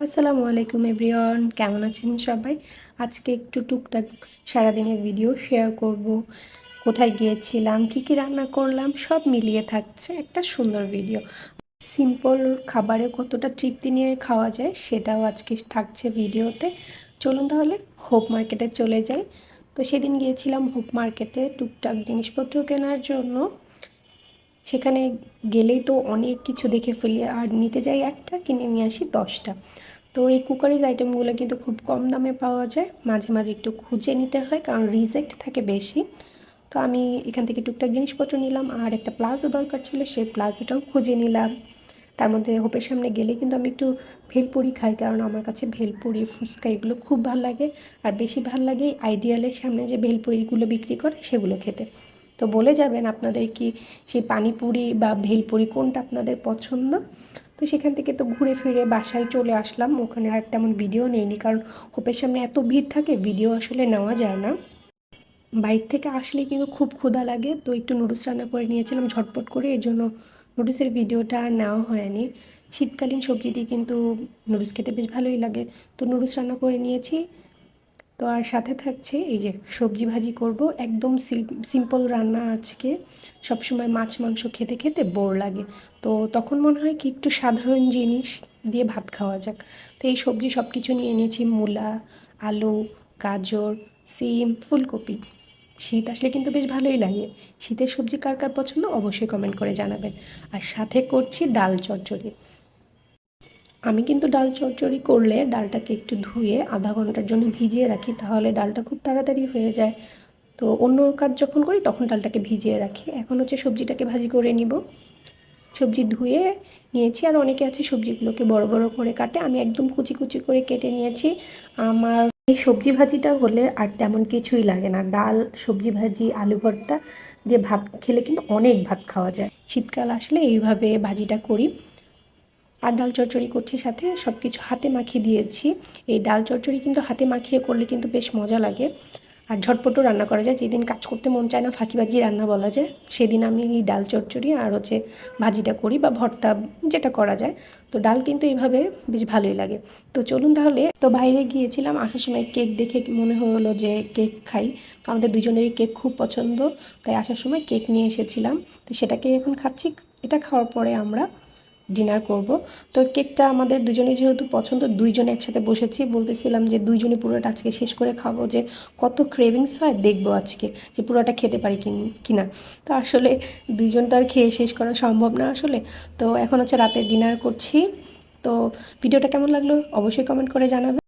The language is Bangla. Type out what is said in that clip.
আসসালামু আলাইকুম এভরিওয়ান, কেমন আছেন সবাই? আজকে একটু টুকটাক সারাদিনের ভিডিও শেয়ার করব। কোথায় গিয়েছিলাম, কি কি রান্না করলাম, সব মিলিয়ে থাকছে একটা সুন্দর ভিডিও। সিম্পল খাবারে কতটা তৃপ্তি নিয়ে খাওয়া যায় সেটাও আজকে থাকছে ভিডিওতে। চলুন তাহলে হোপ মার্কেটে চলে যাই। তো সেদিন গিয়েছিলাম হোপ মার্কেটে টুকটাক জিনিসপত্র কেনার জন্য। সেখানে গেলেই তো অনেক কিছু দেখে ফেলি। আর নিতে যাই একটা কিনে নিয়ে আসি দশটা। তো এই কুকারিজ আইটেমগুলো কিন্তু খুব কম দামে পাওয়া যায়। মাঝে মাঝে একটু খুঁজে নিতে হয়, কারণ রিজেক্ট থাকে বেশি। তো আমি এখান থেকে টুকটাক জিনিসপত্র নিলাম, আর একটা প্লাজো দরকার ছিল, সেই প্লাজোটাও খুঁজে নিলাম। তার মধ্যে হোপের সামনে গেলে কিন্তু আমি একটু ভেলপুরি খাই, কারণ আমার কাছে ভেলপুরি, ফুচকা এগুলো খুব ভালো লাগে। আর বেশি ভালো লাগে আইডিয়ালের সামনে যে ভেলপুরিগুলো বিক্রি করে সেগুলো খেতে। তো বলে যাবেন আপনাদের কি সেই পানিপুরি বা ভেলপুরি কোনটা আপনাদের পছন্দ? তো সেখান থেকে তো ঘুরে ফিরে বাসায় চলে আসলাম। ওখানে আর তেমন ভিডিও নেইনি কারণ কোপের সামনে এত ভিড় থাকে, ভিডিও আসলে নেওয়া যায় না। বাইর থেকে আসলে কিন্তু খুব ক্ষুধা লাগে, তো একটু নুডলস রান্না করে নিয়েছিলাম ঝটপট করে, এর জন্য নুডলসের ভিডিওটা আর নেওয়া হয়নি। শীতকালীন সবজি দিয়ে কিন্তু নুডলস খেতে বেশ ভালোই লাগে। তো নুডলস রান্না করে নিয়েছি তো আর সাথে থাকছে এই যে সবজি ভাজি করব। একদম সিম্পল রান্না আজকে। সবসময় মাছ, মাংস খেতে খেতে বোর লাগে। তো তখন মনে হয় কি একটু সাধারণ জিনিস দিয়ে ভাত খাওয়া যাক। তো এই সবজি সব কিছু নিয়ে নিয়েছি মূলা, আলু, গাজর, সিম, ফুলকপি। শীত আসলে কিন্তু বেশ ভালোই লাগে। শীতের সবজি কার কার পছন্দ? অবশ্যই কমেন্ট করে জানাবেন। আর সাথে করছি ডাল চচ্চড়ি। আমি কিন্তু ডাল চচ্চড়ি করলে ডালটাকে একটু ধুয়ে আধা ঘণ্টার জন্য ভিজিয়ে রাখি, তাহলে ডালটা খুব তাড়াতাড়ি হয়ে যায়। তো অন্য কাজ যখন করি, তখন ডালটাকে ভিজিয়ে রাখি। এখন হচ্ছে সবজিটাকে ভাজি করে নিব। সবজি ধুয়ে নিয়েছি, আর অনেকে আছে সবজিগুলোকে বড় বড় করে কাটে। আমি একদম কুচি কুচি করে কেটে নিয়েছি। আমার এই সবজি ভাজিটা হলে আর তেমন কিছুই লাগে না। ডাল, সবজি ভাজি, আলু ভর্তা দিয়ে ভাত খেলে কিন্তু অনেক ভাত খাওয়া যায়। শীতকাল আসলে এইভাবে ভাজিটা করি। আর ডাল চচ্চড়ি করছি সাথে সব কিছু হাতে মাখিয়ে দিয়েছি। এই ডাল চচ্চড়ি কিন্তু হাতে মাখিয়ে করলে কিন্তু বেশ মজা লাগে। আর ঝটপটও রান্না করা যায়। যেদিন কাজ করতে মন চায় না ফাঁকিবাজি রান্না বলা যায়। সেদিন আমি এই ডাল চচ্চড়ি আর হচ্ছে ভাজিটা করি বা ভর্তা যেটা করা যায়। তো ডাল কিন্তু এইভাবে বেশ ভালোই লাগে। তো চলুন তাহলে, তো বাইরে গিয়েছিলাম, আসার সময় কেক দেখে মনে হলো যে কেক খাই। তো আমাদের দুজনেরই কেক খুব পছন্দ। তাই আসার সময় কেক নিয়ে এসেছিলাম। তো সেটাকে এখন খাচ্ছি। এটা খাওয়ার পরে আমরা ডিনার করব। তো কেকটা আমাদের দুজনে যেহেতু পছন্দ, দুইজনে একসাথে বসেছি, বলতেছিলাম যে দুইজনে পুরোটা আজকে শেষ করে খাব যে কত ক্রেভিংস হয় দেখব আজকে যে পুরোটা খেতে পারি কি কিনা। তো আসলে দুইজন তো আর খেয়ে শেষ করা সম্ভব না আসলে। তো এখন হচ্ছে রাতের ডিনার করছি। তো ভিডিওটা কেমন লাগল? অবশ্যই কমেন্ট করে জানাবে।